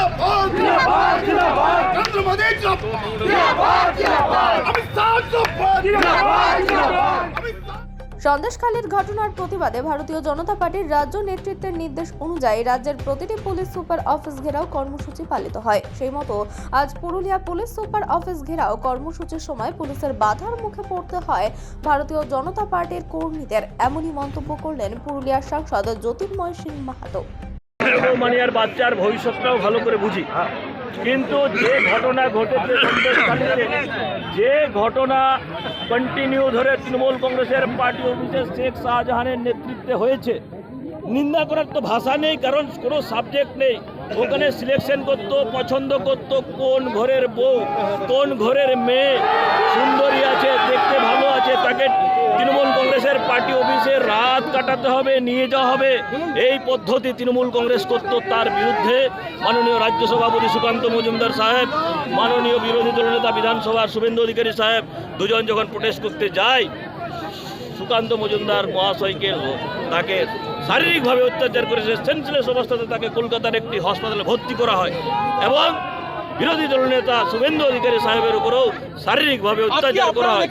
जिंदाबाद जिंदाबाद जिंदाबाद नरेंद्र मोदी जिंदाबाद जिंदाबाद अमित शाह जिंदाबाद जिंदाबाद जिंदाबाद अमित शाह সন্দেশখালীর ঘটনার প্রতিবাদে ভারতীয় জনতা পার্টির রাজ্য নেতৃত্বের নির্দেশ অনুযায়ী রাজ্যের প্রতিটি পুলিশ সুপার অফিস ঘেরাও কর্মসূচি পালিত হয় সেই মতো আজ পুরুলিয়া পুলিশ সুপার অফিস ঘেরাও কর্মসূচির সময় পুলিশের বাধার মুখে পড়তে হয় ভারতীয় জনতা পার্টির কর্মীদের এমনই মন্তব্য করলেন পুরুলিয়ার সাংসদ জ্যোতির্ময় সিং মাহাতো মানিয়ার বাচ্চার ভবিষ্যৎটাও ভালো করে বুঝি। কিন্তু যে ঘটনা ঘটেছে সন্দেশখালীতে যে ঘটনা কন্টিনিউ ধরে তৃণমূল কংগ্রেসের পার্টি অফিসে শেখ শাহজাহানের নেতৃত্বে হয়েছে। নিন্দা করার তো ভাষা নেই কারণ কোনো সাবজেক্ট নেই। ওখানে সিলেকশন করতো পছন্দ করতো কোন ঘরের বউ কোন ঘরের মেয়ে। সুন্দরী আছে দেখতে ভালো আছে তাকে তৃণমূল কংগ্রেসের পার্টি অফিসে রাত কাটাতে হবে, নিয়ে যাওয়া হবে। এই পদ্ধতি তৃণমূল কংগ্রেস করত তার বিরুদ্ধে। মাননীয় রাজ্য সভাপতি সুকান্ত মজুমদার সাহেব, মাননীয় বিরোধী দলনেতা বিধানসভার শুভেন্দু অধিকারী সাহেব দুজন যখন প্রোটেস্ট করতে যায়, সুকান্ত মজুমদার মহাশয়কে তাকে শারীরিকভাবে অত্যাচার করেছে সেন্সলেস অবস্থাতে তাকে কলকাতার একটি হাসপাতালে ভর্তি করা হয়। এবং বিরোধী দলনেতা শুভেন্দু অধিকারী সাহেবের উপরেও শারীরিকভাবে অত্যাচার করা হয়।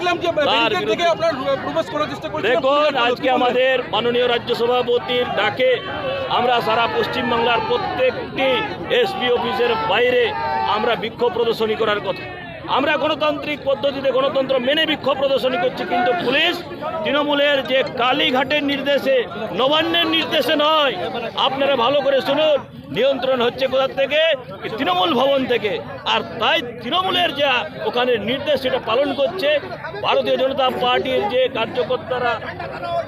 তার দেখুন আজকে আমাদের মাননীয় রাজ্য সভাপতির ডাকে আমরা সারা পশ্চিমবাংলার প্রত্যেকটি এসপি অফিসের বাইরে আমরা বিক্ষোভ প্রদর্শনী করার কথা। আমরা গণতান্ত্রিক পদ্ধতিতে গণতন্ত্র মেনে বিক্ষোভ প্রদর্শনী করছি কিন্তু পুলিশ তৃণমূলের যে কালীঘাটের নির্দেশে নবান্নের নির্দেশে নয়। আপনারা ভালো করে শুনুন নিয়ন্ত্রণ হচ্ছে কোথা থেকে? তৃণমূল ভবন থেকে। আর তাই তৃণমূলের যে ওখানে নির্দেশ সেটা পালন করছে, ভারতীয় জনতা পার্টির যে কার্যকর্তারা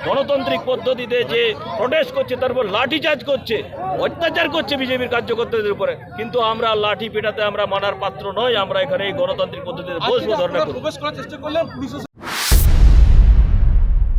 গণতান্ত্রিক পদ্ধতিতে যে প্রোটেস্ট করছে তার উপর লাঠিচার্জ করছে, অত্যাচার করছে বিজেপির কার্যকর্তাদের উপরে। কিন্তু আমরা লাঠি পেটাতে আমরা মানার পাত্র নয় আমরা এখানে এই গণতান্ত্রিক পদ্ধতিতে বসবো, ধর্ণা করব।